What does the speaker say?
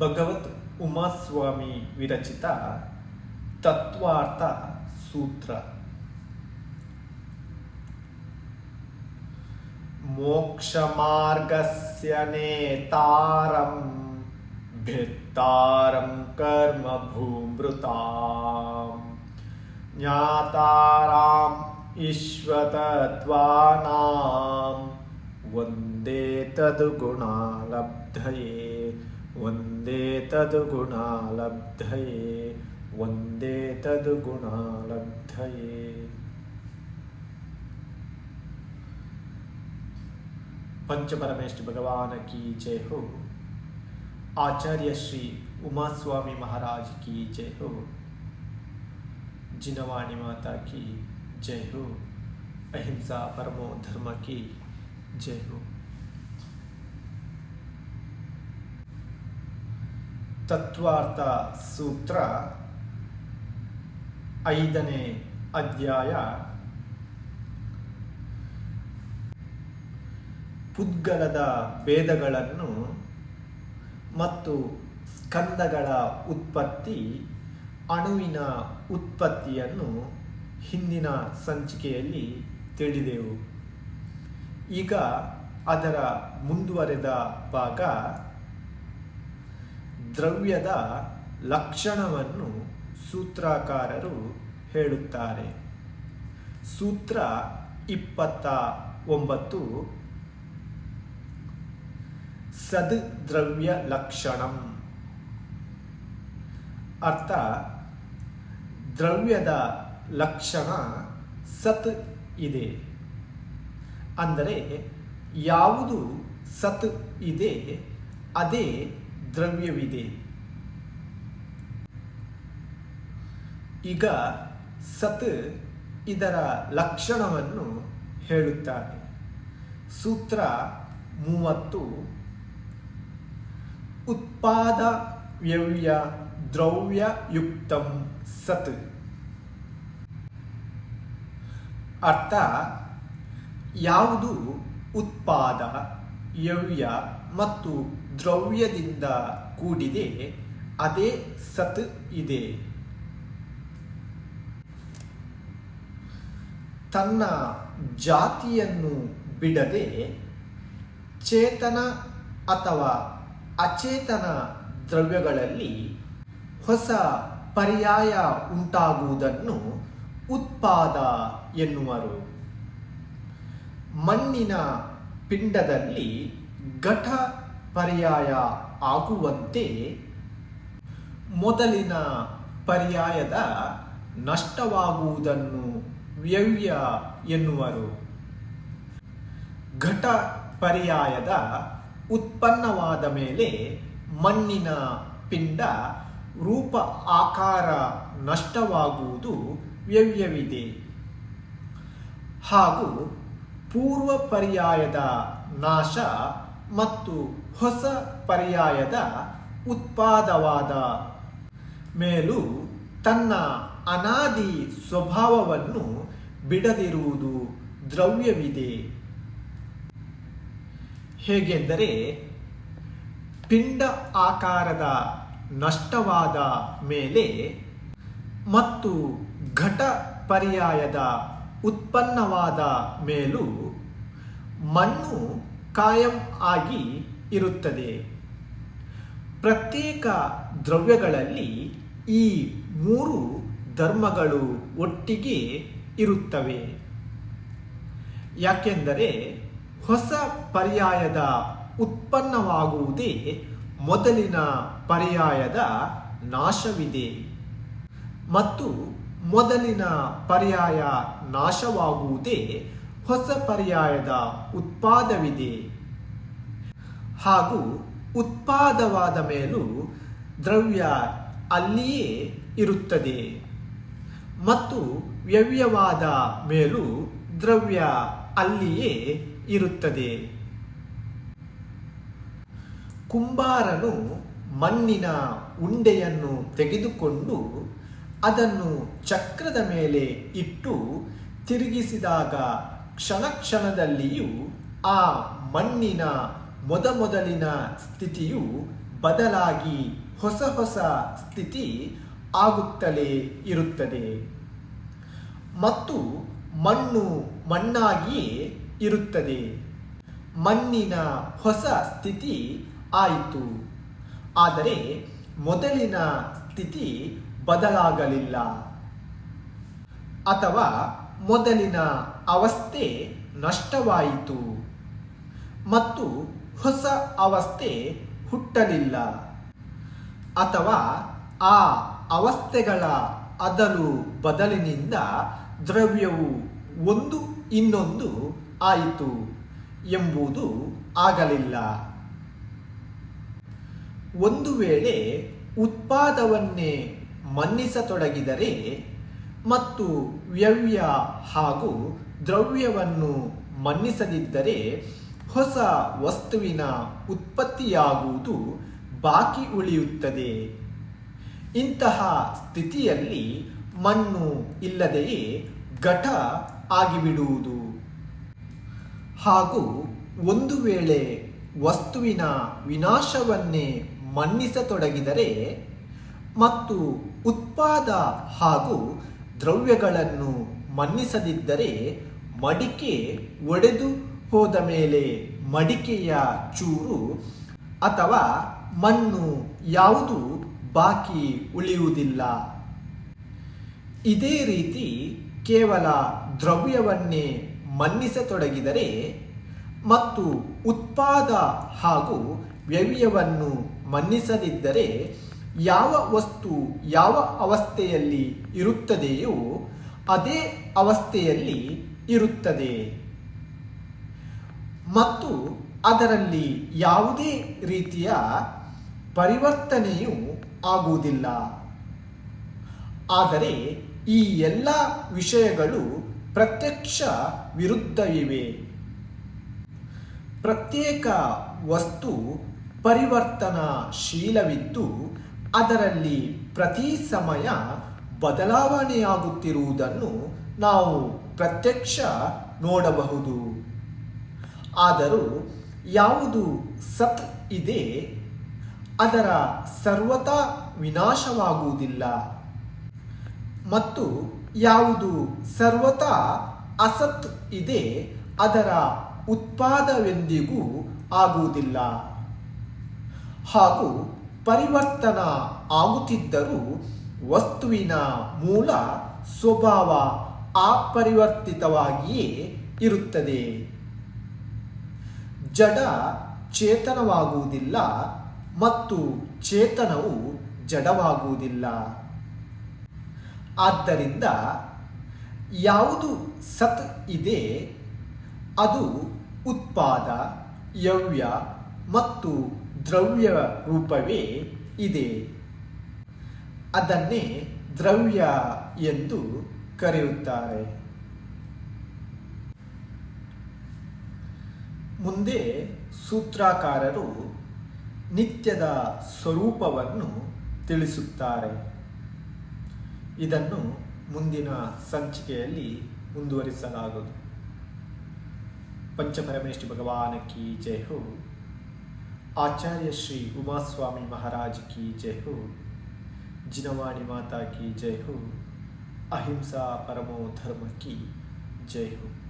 भगवत् उमास्वामी विरचित तत्त्वार्थसूत्र मोक्षमार्गस्य नेतारं भित्तारं कर्म भूमृतां ज्ञातारम् इश्वतत्वानाम् वंदे तद्गुणालब्धये वंदे तद्गुणालब्धये वंदे तद्गुणालब्धये। पंचपरमेष्ठ भगवान की जय हो। आचार्य श्री उमास्वामी महाराज की जय हो। जिनवाणी माता की जय हो। अहिंसा परमो धर्म की ತತ್ವಾರ್ಥ ಸೂತ್ರ ಐದನೇ ಅಧ್ಯಾಯ. ಪುದ್ಗಲದ ಭೇದಗಳನ್ನು ಮತ್ತು ಸ್ಕಂದಗಳ ಉತ್ಪತ್ತಿ ಅಣುವಿನ ಉತ್ಪತ್ತಿಯನ್ನು ಹಿಂದಿನ ಸಂಚಿಕೆಯಲ್ಲಿ ತಿಳಿದೆವು. ಈಗ ಅದರ ಮುಂದುವರೆದ ಭಾಗ ದ್ರವ್ಯದ ಲಕ್ಷಣವನ್ನು ಸೂತ್ರಕಾರರು ಹೇಳುತ್ತಾರೆ. ಸೂತ್ರ ಇಪ್ಪತ್ತ ಒಂಬತ್ತು ಸದ್ ದ್ರವ್ಯ ಲಕ್ಷಣಂ. ಅರ್ಥ, ದ್ರವ್ಯದ ಲಕ್ಷಣ ಸತ್ ಇದೆ. ಅಂದರೆ ಯಾವುದು ಸತ್ ಇದೆ, ಅದೇ ದ್ರವ್ಯವಿದೆ. ಈಗ ಸತ್ ಇದರ ಲಕ್ಷಣವನ್ನು ಹೇಳುತ್ತಾರೆ. ಸೂತ್ರ ಮೂವತ್ತು, ಉತ್ಪಾದ ವ್ಯವ್ಯ ದ್ರವ್ಯಯುಕ್ತಂ ಸತ್. ಅರ್ಥ ಯಾವುದು ಉತ್ಪಾದ, ಯವ್ಯ ಮತ್ತು ದ್ರವ್ಯದಿಂದ ಕೂಡಿದೆ, ಅದೇ ಸತ್ ಇದೆ. ತನ್ನ ಜಾತಿಯನ್ನು ಬಿಡದೆ ಚೇತನ ಅಥವಾ ಅಚೇತನ ದ್ರವ್ಯಗಳಲ್ಲಿ ಹೊಸ ಪರ್ಯಾಯ ಉಂಟಾಗುವುದನ್ನು ಉತ್ಪಾದ ಎನ್ನುವರು. ಮಣ್ಣಿನ ಪಿಂಡದಲ್ಲಿ ಘಟ ಪರ್ಯಾಯ ಆಗುವಂತೆ ಮೊದಲಿನ ಪರ್ಯಾಯದ ನಷ್ಟವಾಗುವುದನ್ನು ವ್ಯವ್ಯ ಎನ್ನುವರು. ಘಟ ಪರ್ಯಾಯದ ಉತ್ಪನ್ನವಾದ ಮೇಲೆ ಮಣ್ಣಿನ ಪಿಂಡ ರೂಪ ಆಕಾರ ನಷ್ಟವಾಗುವುದು ವ್ಯವ್ಯವಿದೆ. ಹಾಗೂ ಪೂರ್ವ ಪರ್ಯಾಯದ ನಾಶ ಮತ್ತು ಹೊಸ ಪರ್ಯಾಯದ ಉತ್ಪಾದವಾದ ಮೇಲೂ ತನ್ನ ಅನಾದಿ ಸ್ವಭಾವವನ್ನು ಬಿಡದಿರುವುದು ದ್ರವ್ಯವಿದೆ. ಹೇಗೆಂದರೆ ಪಿಂಡ ಆಕಾರದ ನಷ್ಟವಾದ ಮೇಲೆ ಮತ್ತು ಘಟ ಪರ್ಯಾಯದ ಉತ್ಪನ್ನವಾದ ಮೇಲೂ ಮಣ್ಣು ಕಾಯಂ ಆಗಿ ಇರುತ್ತದೆ. ಪ್ರತ್ಯೇಕ ದ್ರವ್ಯಗಳಲ್ಲಿ ಈ ಮೂರು ಧರ್ಮಗಳು ಒಟ್ಟಿಗೆ ಇರುತ್ತವೆ. ಯಾಕೆಂದರೆ ಹೊಸ ಪರ್ಯಾಯದ ಉತ್ಪನ್ನವಾಗುವುದೇ ಮೊದಲಿನ ಪರ್ಯಾಯದ ನಾಶವಿದೆ. ಮತ್ತು ಮೊದಲಿನ ಪರ್ಯಾಯ ನಾಶವಾಗುವುದೇ ಹೊಸ ಪರ್ಯಾಯದ ಉತ್ಪಾದವಿದೆ. ಹಾಗೂ ಉತ್ಪಾದವಾದ ಮೇಲೂ ದ್ರವ್ಯ ಅಲ್ಲಿಯೇ ಇರುತ್ತದೆ. ಮತ್ತು ವ್ಯವ್ಯವಾದ ಮೇಲೂ ದ್ರವ್ಯ ಅಲ್ಲಿಯೇ ಇರುತ್ತದೆ. ಕುಂಬಾರನು ಮಣ್ಣಿನ ಉಂಡೆಯನ್ನು ತೆಗೆದುಕೊಂಡು ಅದನ್ನು ಚಕ್ರದ ಮೇಲೆ ಇಟ್ಟು ತಿರುಗಿಸಿದಾಗ ಕ್ಷಣ ಕ್ಷಣದಲ್ಲಿಯೂ ಆ ಮಣ್ಣಿನ ಮೊದಮೊದಲಿನ ಸ್ಥಿತಿಯು ಬದಲಾಗಿ ಹೊಸ ಹೊಸ ಸ್ಥಿತಿ ಆಗುತ್ತಲೇ ಇರುತ್ತದೆ. ಮತ್ತು ಮಣ್ಣು ಮಣ್ಣಾಗಿಯೇ ಇರುತ್ತದೆ. ಮಣ್ಣಿನ ಹೊಸ ಸ್ಥಿತಿ ಆಯಿತು. ಆದರೆ ಮೊದಲಿನ ಸ್ಥಿತಿ ಬದಲಾಗಲಿಲ್ಲ. ಅಥವಾ ಮೊದಲಿನ ಅವಸ್ಥೆ ನಷ್ಟವಾಯಿತು. ಮತ್ತು ಹೊಸ ಅವಸ್ಥೆ ಹುಟ್ಟಲಿಲ್ಲ. ಅಥವಾ ಆ ಅವಸ್ಥೆಗಳ ಅದಲು ಬದಲಿನಿಂದ ದ್ರವ್ಯವು ಒಂದು ಇನ್ನೊಂದು ಆಯಿತು ಎಂಬುದು ಆಗಲಿಲ್ಲ. ಒಂದು ವೇಳೆ ಉತ್ಪಾದವನ್ನೇ ಮನ್ನಿಸತೊಡಗಿದರೆ ಮತ್ತು ವ್ಯವ್ಯ ಹಾಗೂ ದ್ರವ್ಯವನ್ನು ಮನ್ನಿಸದಿದ್ದರೆ ಹೊಸ ವಸ್ತುವಿನ ಉತ್ಪತ್ತಿಯಾಗುವುದು ಬಾಕಿ ಉಳಿಯುತ್ತದೆ. ಇಂತಹ ಸ್ಥಿತಿಯಲ್ಲಿ ಮಣ್ಣು ಇಲ್ಲದೆಯೇ ಘಟ ಆಗಿಬಿಡುವುದು. ಹಾಗೂ ಒಂದು ವೇಳೆ ವಸ್ತುವಿನ ವಿನಾಶವನ್ನೇ ಮನ್ನಿಸತೊಡಗಿದರೆ ಮತ್ತು ಉತ್ಪಾದ ಹಾಗೂ ದ್ರವ್ಯಗಳನ್ನು ಮನ್ನಿಸದಿದ್ದರೆ ಮಡಿಕೆ ಒಡೆದು ಹೋದ ಮೇಲೆ ಮಡಿಕೆಯ ಚೂರು ಅಥವಾ ಮಣ್ಣು ಯಾವುದು ಬಾಕಿ ಉಳಿಯುವುದಿಲ್ಲ. ಇದೇ ರೀತಿ ಕೇವಲ ದ್ರವ್ಯವನ್ನೇ ಮನ್ನಿಸತೊಡಗಿದರೆ ಮತ್ತು ಉತ್ಪಾದ ಹಾಗೂ ವ್ಯವ್ಯವನ್ನು ಮನ್ನಿಸದಿದ್ದರೆ ಯಾವ ವಸ್ತು ಯಾವ ಅವಸ್ಥೆಯಲ್ಲಿ ಇರುತ್ತದೆಯೋ ಅದೇ ಅವಸ್ಥೆಯಲ್ಲಿ ಇರುತ್ತದೆ. ಮತ್ತು ಅದರಲ್ಲಿ ಯಾವುದೇ ರೀತಿಯ ಪರಿವರ್ತನೆಯು ಆಗುವುದಿಲ್ಲ. ಆದರೆ ಈ ಎಲ್ಲ ವಿಷಯಗಳು ಪ್ರತ್ಯಕ್ಷ ವಿರುದ್ಧವಿವೆ ಪ್ರತ್ಯೇಕ ವಸ್ತು ಪರಿವರ್ತನಾಶೀಲವಿದ್ದು ಅದರಲ್ಲಿ ಪ್ರತಿ ಸಮಯ ಬದಲಾವಣೆಯಾಗುತ್ತಿರುವುದನ್ನು ನಾವು ಪ್ರತ್ಯಕ್ಷ ನೋಡಬಹುದು. ಆದರೂ ಯಾವುದು ಸತ್ ಇದೆ, ಅದರ ಸರ್ವತಾ ವಿನಾಶವಾಗುವುದಿಲ್ಲ. ಮತ್ತು ಯಾವುದು ಸರ್ವತಾ ಅಸತ್ ಇದೆ, ಅದರ ಉತ್ಪಾದವೆಂದಿಗೂ ಆಗುವುದಿಲ್ಲ. ಹಾಗೂ ಪರಿವರ್ತನ ಆಗುತ್ತಿದ್ದರೂ ವಸ್ತುವಿನ ಮೂಲ ಸ್ವಭಾವ ಅಪರಿವರ್ತಿತವಾಗಿಯೇ ಇರುತ್ತದೆ. ಜಡ ಚೇತನವಾಗುವುದಿಲ್ಲ ಮತ್ತು ಚೇತನವು ಜಡವಾಗುವುದಿಲ್ಲ. ಆದ್ದರಿಂದ ಯಾವುದು ಸತ್ ಇದೆ, ಅದು ಉತ್ಪಾದ, ಯವ್ಯ ಮತ್ತು ದ್ರವ್ಯ ರೂಪವೇ ಇದೆ. ಅದನ್ನೇ ದ್ರವ್ಯ ಎಂದು ಕರೆಯುತ್ತಾರೆ. ಮುಂದೆ ಸೂತ್ರಾಕಾರರು ನಿತ್ಯದ ಸ್ವರೂಪವನ್ನು ತಿಳಿಸುತ್ತಾರೆ. ಇದನ್ನು ಮುಂದಿನ ಸಂಚಿಕೆಯಲ್ಲಿ ಮುಂದುವರಿಸಲಾಗದು ಪಂಚಪರಮೇಶ್ವರಿ ಭಗವಾನ ಕಿ ಜೈ ಹೋ. आचार्य श्री उमा स्वामी महाराज की जय हो। जिनवाणी माता की जय हो। अहिंसा परमो धर्म की जय हो।